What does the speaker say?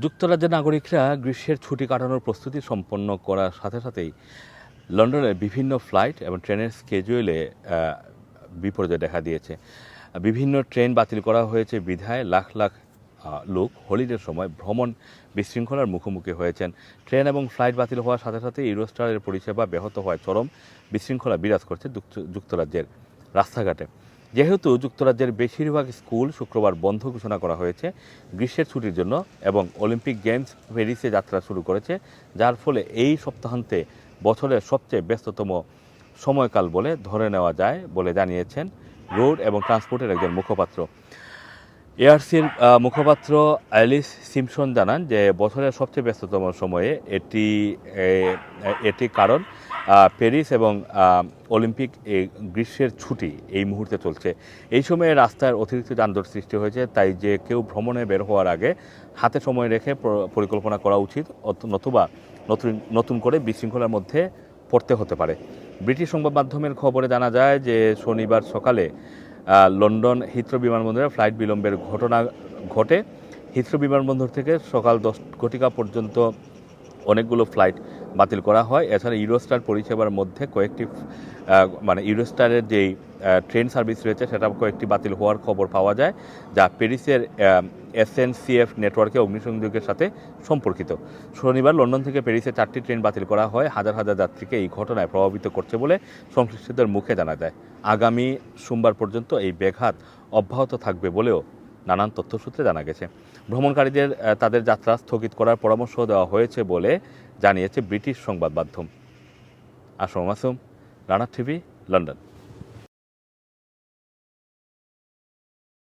যুক্তরাজ্যের নাগরিকরা গ্রীষ্মের ছুটি কাটানোর প্রস্তুতি সম্পন্ন করার সাথে সাথেই লন্ডনের বিভিন্ন ফ্লাইট এবং ট্রেনের স্কেজুয়েলে বিপর্যয় দেখা দিয়েছে। বিভিন্ন ট্রেন বাতিল করা হয়েছে। বিধায় লাখ লাখ লোক হোলিডের সময় ভ্রমণ বিশৃঙ্খলার মুখোমুখি হয়েছেন। ট্রেন এবং ফ্লাইট বাতিল হওয়ার সাথে সাথে ইউরোস্টারের পরিষেবা ব্যাহত হওয়ায় চরম বিশৃঙ্খলা বিরাজ করছে যুক্ত- যুক্তরাজ্যের রাস্তাঘাটে। যেহেতু যুক্তরাজ্যের বেশিরভাগ স্কুল শুক্রবার বন্ধ ঘোষণা করা হয়েছে গ্রীষ্মের ছুটির জন্য এবং অলিম্পিক গেমস প্যারিসে যাত্রা শুরু করেছে, যার ফলে এই সপ্তাহান্তে বছরের সবচেয়ে ব্যস্ততম সময়কাল বলে ধরে নেওয়া যায় বলে জানিয়েছেন রোড এবং ট্রান্সপোর্টের একজন মুখপাত্র। এআরসির মুখপাত্র অ্যালিস সিমসন জানান যে বছরের সবচেয়ে ব্যস্ততম সময়ে এটি এটি কারণ প্যারিস এবং অলিম্পিক এই গ্রীষ্মের ছুটি এই মুহূর্তে চলছে। এই সময়ে রাস্তার অতিরিক্ত যানজট সৃষ্টি হয়েছে, তাই যে কেউ ভ্রমণে বের হওয়ার আগে হাতে সময় রেখে পরিকল্পনা করা উচিত নতুবা নতুন নতুন করে বিশৃঙ্খলার মধ্যে পড়তে হতে পারে। ব্রিটিশ সংবাদ মাধ্যমের খবরে জানা যায় যে, শনিবার সকালে লন্ডন হিথ্রো বিমানবন্দরে ফ্লাইট বিলম্বের ঘটনা ঘটে। হিথ্রো বিমানবন্দর থেকে সকাল দশ ঘটিকা পর্যন্ত অনেকগুলো ফ্লাইট বাতিল করা হয়। এছাড়া ইউরোস্টার পরিষেবার মধ্যে কয়েকটি মানে ইউরোস্টারের যেই ট্রেন সার্ভিস রয়েছে, সেটা কয়েকটি বাতিল হওয়ার খবর পাওয়া যায়, যা প্যারিসের এসএনসিএফ নেটওয়ার্কে অগ্নিসংযোগের সাথে সম্পর্কিত। শনিবার লন্ডন থেকে প্যারিসে চারটি ট্রেন বাতিল করা হয়। হাজার হাজার যাত্রীকে এই ঘটনায় প্রভাবিত করছে বলে সংশ্লিষ্টদের মুখে জানা যায়। আগামী সোমবার পর্যন্ত এই ব্যাঘাত অব্যাহত থাকবে বলেও নানান তথ্যসূত্রে জানা গেছে। ভ্রমণকারীদের তাদের যাত্রা স্থগিত করার পরামর্শ দেওয়া হয়েছে বলে জানিয়েছে ব্রিটিশ সংবাদ মাধ্যম আসম মাসুম রানা টিভি, লন্ডন।